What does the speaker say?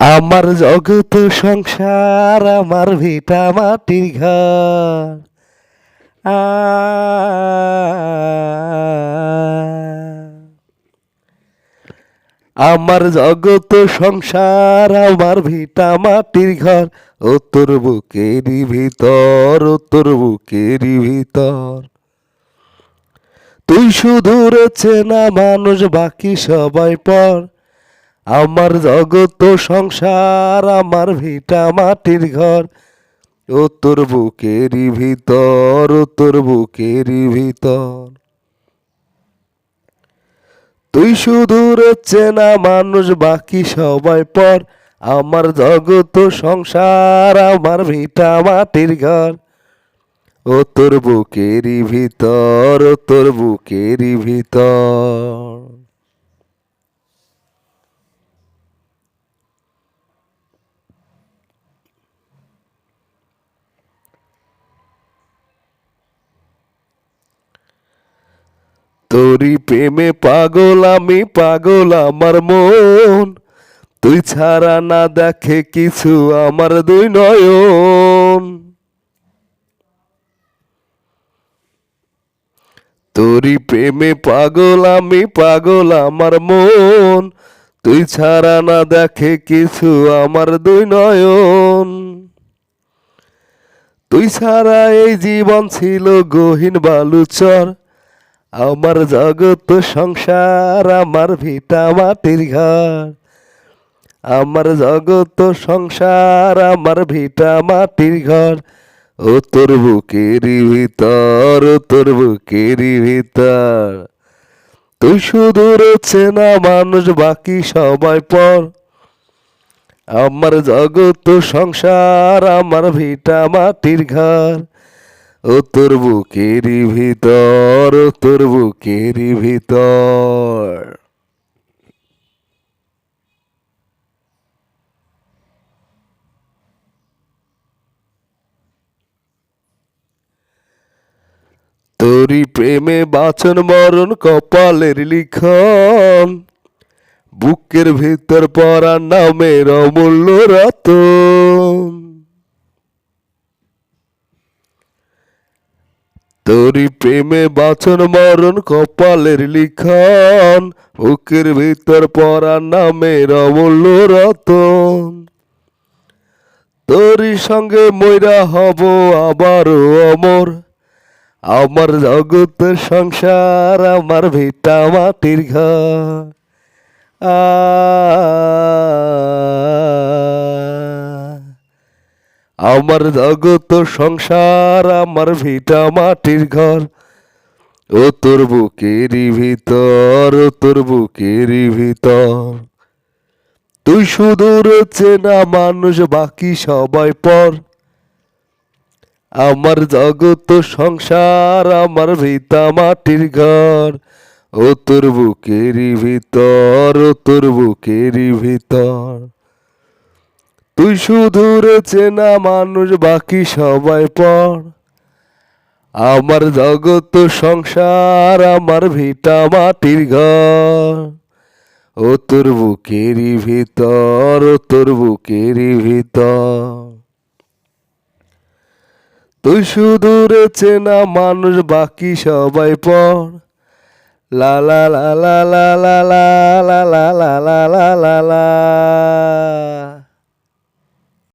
আমার জগত সংসার, আমার ভিটা মাটির ঘর। আমার জগত সংসার, আমার ভিটা মাটির ঘর। ও তোর বুকেরই ভিতর ও তোর বুকেরই ভিতর। তুই শুধু চেনা মানুষ, বাকি সবাই পর। আমার জগত সংসার, আমার ভিটা মাটির ঘর। ও তোর বুকেরই ভিতর, ও তোর বুকেরই ভিতর। তুই শুধু চেনা মানুষ বাকি সবাই পর। আমার জগত সংসার, আমার ভিটা মাটির ঘর। ও তোর বুকেরই ভিতর, ও তোর বুকেরই ভিতর। তোরি প্রেমে পাগল, আমি পাগল আমার মন। তুই ছাড়া না দেখে কিছু আমার দুই নয়ন। তোরি প্রেমে পাগল, আমি পাগল আমার মন। তুই ছাড়া না দেখে কিছু আমার দুই নয়ন। তুই ছাড়া এই জীবন ছিল গহীন বালুচর। আমার জগত সংসার, আমার ভিটা মাটির ঘর। আমার জগত সংসার, আমার ভিটা মাটির ঘর। ও তোর বুকেরই ভিতর, ও তোর বুকেরই ভিতর। তুই শুধু চেনা মানুষ বাকি সবাই পর। আমার জগত সংসার, আমার ভিটা মাটির ঘর। ও তোর বুকেরই ভিতর, ও তোর বুকেরই ভিতর। তোরি প্রেমে বাচন মরণ কপালের লিখন, বুকের ভিতর পড়া নামের অমূল্য রতন। তোরি প্রেমে বাচন মরণ কপালের লিখন, বুকের ভিতর পড়া নামের অমূল্য রতন। তোরই সঙ্গে ময়রা হব আবারও অমর, আমার জগত সংসার, আমার ভিটা মাটির ঘর। আ আমার জগত সংসার, আমার ভিটা মাটির ঘর। ও তোর বুকেরই ভিতর, ও তোর বুকেরই ভিতর। তুই শুধু চেনা মানুষ, বাকি সবাই পর। আমার জগত সংসার, আমার ভিতা মাটির ঘর। ও তোর বুকেরই ভিতর, ও তোর বুকেরই ভিতর। তুই শুধু চেনা মানুষ বাকি সবাই পর আমার জগত সংসার আমার ভিটা মাটির ঘর ও তোর বুকেরই ভিতর ও তোর বুকেরই ভিতর তুই শুধু চেনা মানুষ বাকি সবাই পর লা লা লা লা লা লা লা লা লা লা লা লা